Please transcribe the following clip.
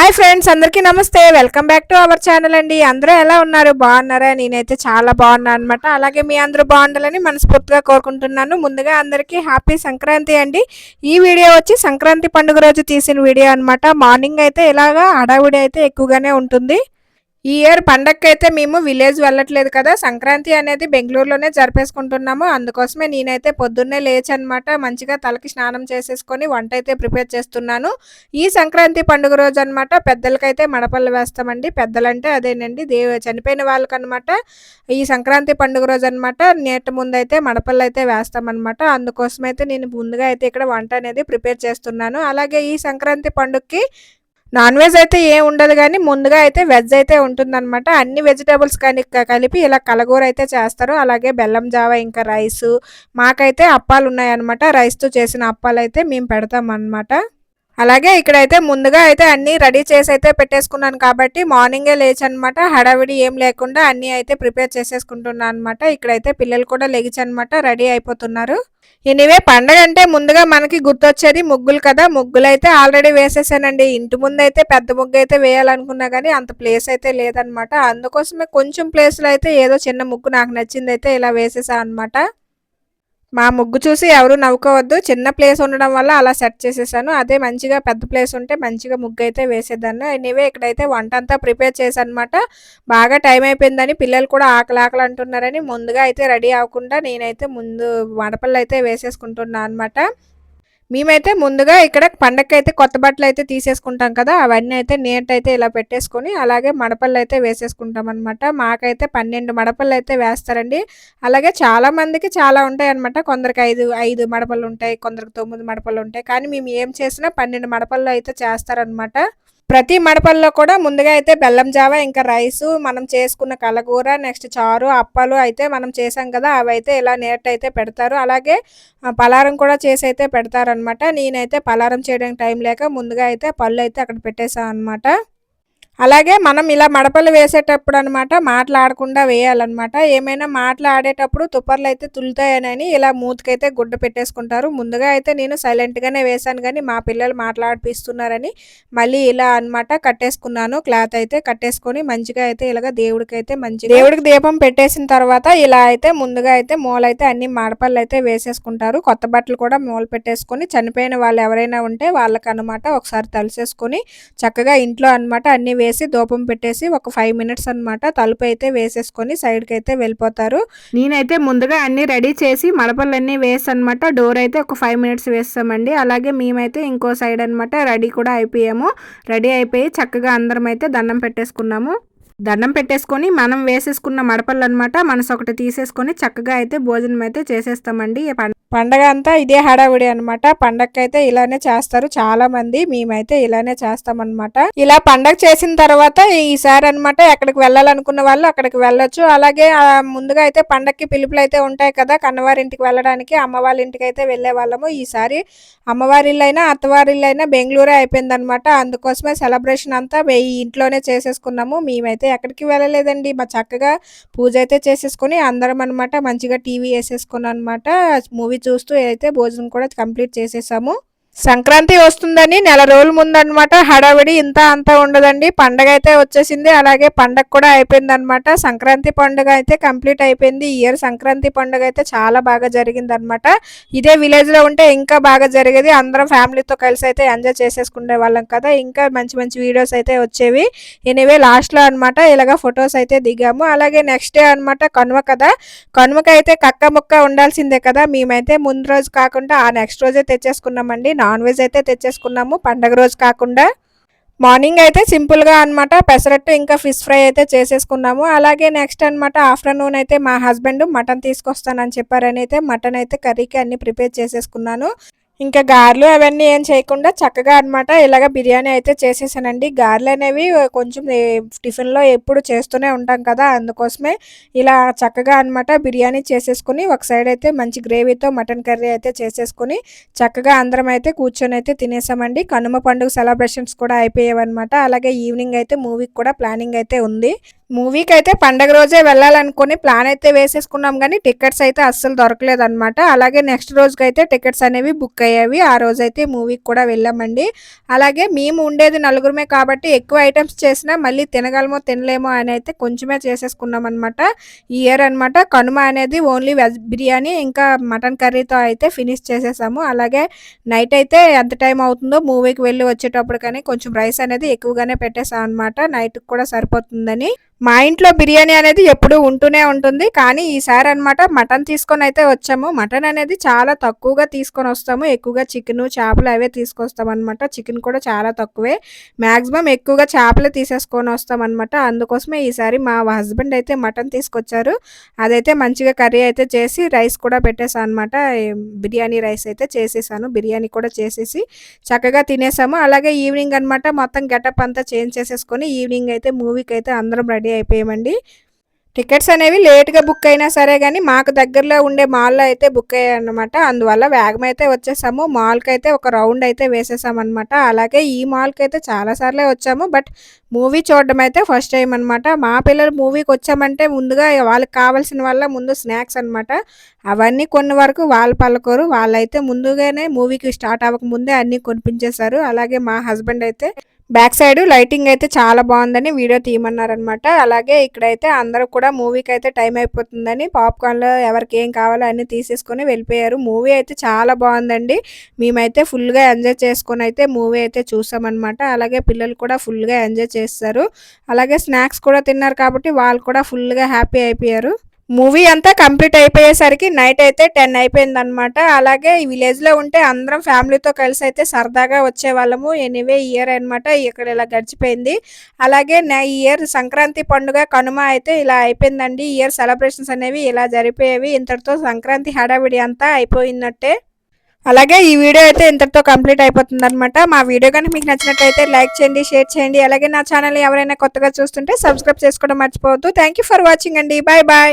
Hi friends అందరికీ నమస్తే. Welcome back to our channel అండి. అందరూ ఎలా ఉన్నారు? బాగున్నారా? నేనైతే చాలా బాగున్నాను అనమాట అలాగే మీ అందరూ బాగుండాలని మనస్ఫూర్తిగా కోరుకుంటున్నాను. ముందుగా అందరికీ హ్యాపీ సంక్రాంతి అండి. ఈ వీడియో వచ్చి సంక్రాంతి పండుగ రోజు తీసిన వీడియో అనమాట మార్నింగ్ అయితే ఇలాగా హడావిడి అయితే ఎక్కువగానే ఉంటుంది. ఈ ఇయర్ పండగకి అయితే మేము విలేజ్ వెళ్ళట్లేదు కదా. సంక్రాంతి అనేది బెంగళూరులోనే జరిపేసుకుంటున్నాము. అందుకోసమే నేనైతే పొద్దున్నే లేచి అనమాట మంచిగా తలకి స్నానం చేసేసుకొని వంట అయితే ప్రిపేర్ చేస్తున్నాను. ఈ సంక్రాంతి పండుగ రోజు అనమాట పెద్దలకైతే మడపళ్ళు వేస్తామండి. పెద్దలంటే అదేనండి దేవు చనిపోయిన వాళ్ళకనమాట ఈ సంక్రాంతి పండుగ రోజు అనమాట నేట ముందు అయితే మడపల్లి అయితే వేస్తామన్నమాట అందుకోసమైతే నేను ముందుగా అయితే ఇక్కడ వంట అనేది ప్రిపేర్ చేస్తున్నాను. అలాగే ఈ సంక్రాంతి పండుగకి నాన్ వెజ్ అయితే ఏం ఉండదు కానీ ముందుగా అయితే వెజ్ అయితే ఉంటుందన్నమాట. అన్ని వెజిటేబుల్స్ కానీ కలిపి ఇలా కలగూర అయితే చేస్తారు. అలాగే బెల్లం జావ ఇంకా రైస్. మాకైతే అప్పాలు ఉన్నాయన్నమాట రైస్తో చేసిన అప్పాలు అయితే మేము పెడతామన్నమాట. అలాగే ఇక్కడైతే ముందుగా అయితే అన్ని రెడీ చేసి అయితే పెట్టేసుకున్నాను కాబట్టి మార్నింగే లేచి అనమాట హడావిడి ఏం లేకుండా అన్ని అయితే ప్రిపేర్ చేసేసుకుంటున్నాను అనమాట ఇక్కడైతే పిల్లలు కూడా లెగిచి అనమాట రెడీ అయిపోతున్నారు. ఎనివే పండగ అంటే ముందుగా మనకి గుర్తొచ్చేది ముగ్గులు కదా. ముగ్గులు అయితే ఆల్రెడీ వేసేసానండి. ఇంటి ముందు అయితే పెద్ద ముగ్గు అయితే వేయాలనుకున్నా కానీ అంత ప్లేస్ అయితే లేదనమాట అందుకోసమే కొంచెం ప్లేస్లో అయితే ఏదో చిన్న ముగ్గు నాకు నచ్చింది అయితే ఇలా వేసేసా అనమాట మా ముగ్గు చూసి ఎవరు నవ్వుకోవద్దు. చిన్న ప్లేస్ ఉండడం వల్ల అలా సెట్ చేసేసాను. అదే మంచిగా పెద్ద ప్లేస్ ఉంటే మంచిగా ముగ్గు అయితే వేసేదాన్ని. ఎనీవే ఇక్కడైతే వంట అంతా ప్రిపేర్ చేశానమాట. అనమాట బాగా టైం అయిపోయిందని పిల్లలు కూడా ఆకలి ఆకలి అంటున్నారని ముందుగా అయితే రెడీ అవ్వకుండా నేనైతే ముందు వడపళ్ళు అయితే వేసేసుకుంటున్నాను అనమాట మేమైతే ముందుగా ఇక్కడ పండగకి అయితే కొత్త బట్టలు అయితే తీసేసుకుంటాం కదా అవన్నీ అయితే నీట్ అయితే ఇలా పెట్టేసుకొని అలాగే మడపళ్ళు అయితే వేసేసుకుంటాం అనమాట మాకైతే పన్నెండు మడపళ్ళు అయితే వేస్తారండి. అలాగే చాలా మందికి చాలా ఉంటాయి అనమాట కొందరికి ఐదు ఐదు మడపలు ఉంటాయి కొందరికి తొమ్మిది మడపలు ఉంటాయి కానీ మేము ఏం చేసినా పన్నెండు మడపల్లో అయితే చేస్తారనమాట ప్రతి మడపల్లో కూడా ముందుగా అయితే బెల్లం జావ ఇంకా రైసు మనం చేసుకున్న కలగూర నెక్స్ట్ చారు అప్పాలు అయితే మనం చేసాం కదా అవి అయితే ఇలా నేట్ అయితే పెడతారు. అలాగే పలారం కూడా చేసి అయితే పెడతారనమాట నేనైతే పలారం చేయడానికి టైం లేక ముందుగా అయితే పళ్ళు అయితే అక్కడ పెట్టేశాను అనమాట అలాగే మనం ఇలా మడపలు వేసేటప్పుడు అనమాట మాట్లాడకుండా వేయాలన్నమాట. ఏమైనా మాట్లాడేటప్పుడు తుప్పర్లు అయితే తులుతాయనని ఇలా మూతకైతే గుడ్డ పెట్టేసుకుంటారు. ముందుగా అయితే నేను సైలెంట్గానే వేశాను కానీ మా పిల్లలు మాట్లాడిపిస్తున్నారని మళ్ళీ ఇలా అన్నమాట కట్టేసుకున్నాను. క్లాత్ అయితే కట్టేసుకొని మంచిగా అయితే ఇలాగ దేవుడికి అయితే మంచి దేవుడికి దీపం పెట్టేసిన తర్వాత ఇలా అయితే ముందుగా అయితే మూలైతే అన్ని మడపళ్ళు అయితే వేసేసుకుంటారు. కొత్త బట్టలు కూడా మూల పెట్టేసుకొని చనిపోయిన వాళ్ళు ఎవరైనా ఉంటే వాళ్ళకి అనమాట ఒకసారి తలిసేసుకొని చక్కగా ఇంట్లో అన్నమాట అన్ని వేసి దూపం పెట్టేసి ఒక ఫైవ్ మినిట్స్ అన్నమాట తలుపు అయితే వేసేసుకొని సైడ్కి అయితే వెళ్ళిపోతారు. నేనైతే ముందుగా అన్ని రెడీ చేసి మడపలన్నీ వేసి అనమాట డోర్ అయితే ఒక ఫైవ్ మినిట్స్ వేస్తామండి. అలాగే మేమైతే ఇంకో సైడ్ అన్నమాట రెడీ కూడా అయిపోయాము. రెడీ అయిపోయి చక్కగా అందరం అయితే దండం పెట్టేసుకున్నాము. దండం పెట్టేసుకొని మనం వేసేసుకున్న మడపళ్ళు అనమాట మనసు ఒకటి తీసేసుకొని చక్కగా అయితే భోజనం అయితే చేసేస్తామండి. ఈ పండగ అంతా ఇదే హడావిడి అనమాట పండగకైతే ఇలానే చేస్తారు చాలా మంది మేమైతే ఇలానే చేస్తామన్నమాట. ఇలా పండగ చేసిన తర్వాత ఈసారి అనమాట ఎక్కడికి వెళ్ళాలనుకున్న వాళ్ళు అక్కడికి వెళ్ళొచ్చు. అలాగే ముందుగా అయితే పండగకి పిలుపులు అయితే ఉంటాయి కదా కన్నవారింటికి వెళ్ళడానికి అమ్మ వాళ్ళ ఇంటికి అయితే వెళ్ళే వాళ్ళము. ఈసారి అమ్మవారి ఇల్లు అయినా అత్తవారి అయినా బెంగళూరే అయిపోయిందనమాట అందుకోసమే సెలబ్రేషన్ అంతా ఈ ఇంట్లోనే చేసేసుకున్నాము. మేమైతే ఎక్కడికి వెళ్ళలేదండి. మా చక్కగా పూజ అయితే చేసేసుకొని అందరం అనమాట మంచిగా టీవీ వేసేసుకున్నాం అనమాట మూవీ చూస్తూ అయితే భోజనం కూడా కంప్లీట్ చేసేసాము సంక్రాంతి వస్తుందని నెల రోజుల ముందనమాట హడావిడి ఇంత అంతా ఉండదండి. పండగ అయితే వచ్చేసింది. అలాగే పండగ కూడా అయిపోయింది అనమాట సంక్రాంతి పండుగ అయితే కంప్లీట్ అయిపోయింది. ఈ ఇయర్ సంక్రాంతి పండుగ అయితే చాలా బాగా జరిగింది అనమాట ఇదే విలేజ్లో ఉంటే ఇంకా బాగా జరిగేది. అందరం ఫ్యామిలీతో కలిసి అయితే ఎంజాయ్ చేసేసుకునే వాళ్ళం కదా. ఇంకా మంచి మంచి వీడియోస్ అయితే వచ్చేవి. ఎనీవే లాస్ట్లో అనమాట అన్నమాట ఇలాగ ఫొటోస్ అయితే దిగాము. అలాగే నెక్స్ట్ డే అన్నమాట కనుమ కదా. కనుమకి అయితే కక్క ముక్క ఉండాల్సిందే కదా. మేమైతే ముందు రోజు కాకుండా ఆ నెక్స్ట్ రోజే తెచ్చేసుకున్నామండి. నాన్ వెజ్ అయితే తెచ్చేసుకున్నాము. పండగ రోజు కాకుండా మార్నింగ్ అయితే సింపుల్గా అన్నమాట. పెసరట్టు ఇంకా ఫిష్ ఫ్రై అయితే చేసేసుకున్నాము. అలాగే నెక్స్ట్ అన్నమాట ఆఫ్టర్నూన్ అయితే మా హస్బెండ్ మటన్ తీసుకొస్తానని చెప్పారని అయితే మటన్ అయితే కర్రీకి అన్ని ప్రిపేర్ చేసేసుకున్నాను. ఇంకా గారెలు అవన్నీ ఏం చేయకుండా చక్కగా అన్నమాట ఇలాగ బిర్యానీ అయితే చేసేసానండి. గారెలు అనేవి కొంచెం టిఫిన్లో ఎప్పుడు చేస్తూనే ఉంటాం కదా అందుకోసమే ఇలా చక్కగా అనమాట బిర్యానీ చేసేసుకుని ఒక సైడ్ అయితే మంచి గ్రేవీతో మటన్ కర్రీ అయితే చేసేసుకుని చక్కగా అందరం అయితే కూర్చొని అయితే తినేసామండి. కనుమ పండుగ సెలబ్రేషన్స్ కూడా అయిపోయావన్నమాట అలాగే ఈవినింగ్ అయితే మూవీకి కూడా ప్లానింగ్ అయితే ఉంది. మూవీకి అయితే పండగ రోజే వెళ్ళాలనుకుని ప్లాన్ అయితే వేసేసుకున్నాం కానీ టికెట్స్ అయితే అస్సలు దొరకలేదు అనమాట అలాగే నెక్స్ట్ రోజుకి అయితే టికెట్స్ అనేవి బుక్ అయ్యేవి. ఆ రోజు అయితే మూవీకి కూడా వెళ్ళామండి. అలాగే మేము ఉండేది నలుగురమే కాబట్టి ఎక్కువ ఐటమ్స్ చేసినా మళ్ళీ తినగలమో తినలేమో అని అయితే కొంచెమే చేసేసుకున్నాం అనమాట ఈ ఇయర్ అనమాట కనుమ అనేది ఓన్లీ వెజ్ బిర్యానీ ఇంకా మటన్ కర్రీతో అయితే ఫినిష్ చేసేసాము. అలాగే నైట్ అయితే ఎంత టైం అవుతుందో మూవీకి వెళ్ళి వచ్చేటప్పుడు కానీ కొంచెం రైస్ అనేది ఎక్కువగానే పెట్టేసాం అనమాట నైట్కి కూడా సరిపోతుందని. మా ఇంట్లో బిర్యానీ అనేది ఎప్పుడూ ఉంటూనే ఉంటుంది కానీ ఈసారి అనమాట మటన్ తీసుకొని అయితే వచ్చాము. మటన్ అనేది చాలా తక్కువగా తీసుకొని వస్తాము. ఎక్కువగా చికెన్ చేపలు అవే తీసుకొస్తాం అనమాట చికెన్ కూడా చాలా తక్కువే. మ్యాక్సిమం ఎక్కువగా చేపలే తీసేసుకొని వస్తాం అనమాట అందుకోసమే ఈసారి మా హస్బెండ్ అయితే మటన్ తీసుకొచ్చారు. అదైతే మంచిగా కర్రీ అయితే చేసి రైస్ కూడా పెట్టేసాను అనమాట బిర్యానీ రైస్ అయితే చేసేసాను. బిర్యానీ కూడా చేసేసి చక్కగా తినేసాము. అలాగే ఈవినింగ్ అనమాట మొత్తం గెటప్ అంతా చేంజ్ చేసేసుకొని ఈవినింగ్ అయితే మూవీకి అయితే అందరం రెడీ అయిపోయామండి. టికెట్స్ అనేవి లేట్గా బుక్ అయినా సరే కానీ మాకు దగ్గరలో ఉండే మాల్లో అయితే బుక్ అయ్యాయి అనమాట అందువల్ల వేగం అయితే వచ్చేసాము మాల్కి అయితే ఒక రౌండ్ అయితే వేసేసామన్నమాట. అలాగే ఈ మాల్కి అయితే చాలాసార్లే వచ్చాము బట్ మూవీ చూడడం అయితే ఫస్ట్ టైం అనమాట మా పిల్లలు మూవీకి వచ్చామంటే ముందుగా వాళ్ళకి కావాల్సిన వల్ల ముందు స్నాక్స్ అనమాట అవన్నీ కొన్ని వరకు వాళ్ళు పలకరు. వాళ్ళైతే ముందుగానే మూవీకి స్టార్ట్ అవ్వక ముందే అన్నీ కొనిపించేశారు. అలాగే మా హస్బెండ్ అయితే బ్యాక్ సైడ్ లైటింగ్ అయితే చాలా బాగుందని వీడియో తీయమన్నారనమాట అలాగే ఇక్కడైతే అందరూ కూడా మూవీకి అయితే టైం అయిపోతుందని పాప్కార్న్లో ఎవరికి ఏం కావాలో అన్నీ తీసేసుకొని వెళ్ళిపోయారు. మూవీ అయితే చాలా బాగుందండి. మేమైతే ఫుల్గా ఎంజాయ్ చేసుకొని అయితే మూవీ అయితే చూసామన్నమాట. అలాగే పిల్లలు కూడా ఫుల్గా ఎంజాయ్ చేస్తారు. అలాగే స్నాక్స్ కూడా తిన్నారు కాబట్టి వాళ్ళు కూడా ఫుల్గా హ్యాపీ అయిపోయారు. మూవీ అంతా కంప్లీట్ అయిపోయేసరికి నైట్ అయితే టెన్ అయిపోయిందనమాట అలాగే ఈ విలేజ్లో ఉంటే అందరం ఫ్యామిలీతో కలిసి అయితే సరదాగా వచ్చేవాళ్ళము. ఎనీవే ఇయర్ అనమాట ఇక్కడ ఇలా గడిచిపోయింది. అలాగే ఈ ఇయర్ సంక్రాంతి పండుగ కనుమ అయితే ఇలా అయిపోయిందండి. ఇయర్ సెలబ్రేషన్స్ అనేవి ఇలా జరిపోయేవి. ఇంతటితో సంక్రాంతి హడావిడి అంతా అయిపోయినట్టే. అలాగే ఈ వీడియో అయితే ఇంతటితో కంప్లీట్ అయిపోతుంది అనమాట మా వీడియో కనుక మీకు నచ్చినట్టయితే లైక్ చేయండి షేర్ చేయండి. అలాగే నా ఛానల్ ఎవరైనా కొత్తగా చూస్తుంటే సబ్స్క్రైబ్ చేసుకోవడం మర్చిపోవద్దు. థ్యాంక్ ఫర్ వాచింగ్ అండి. Bye bye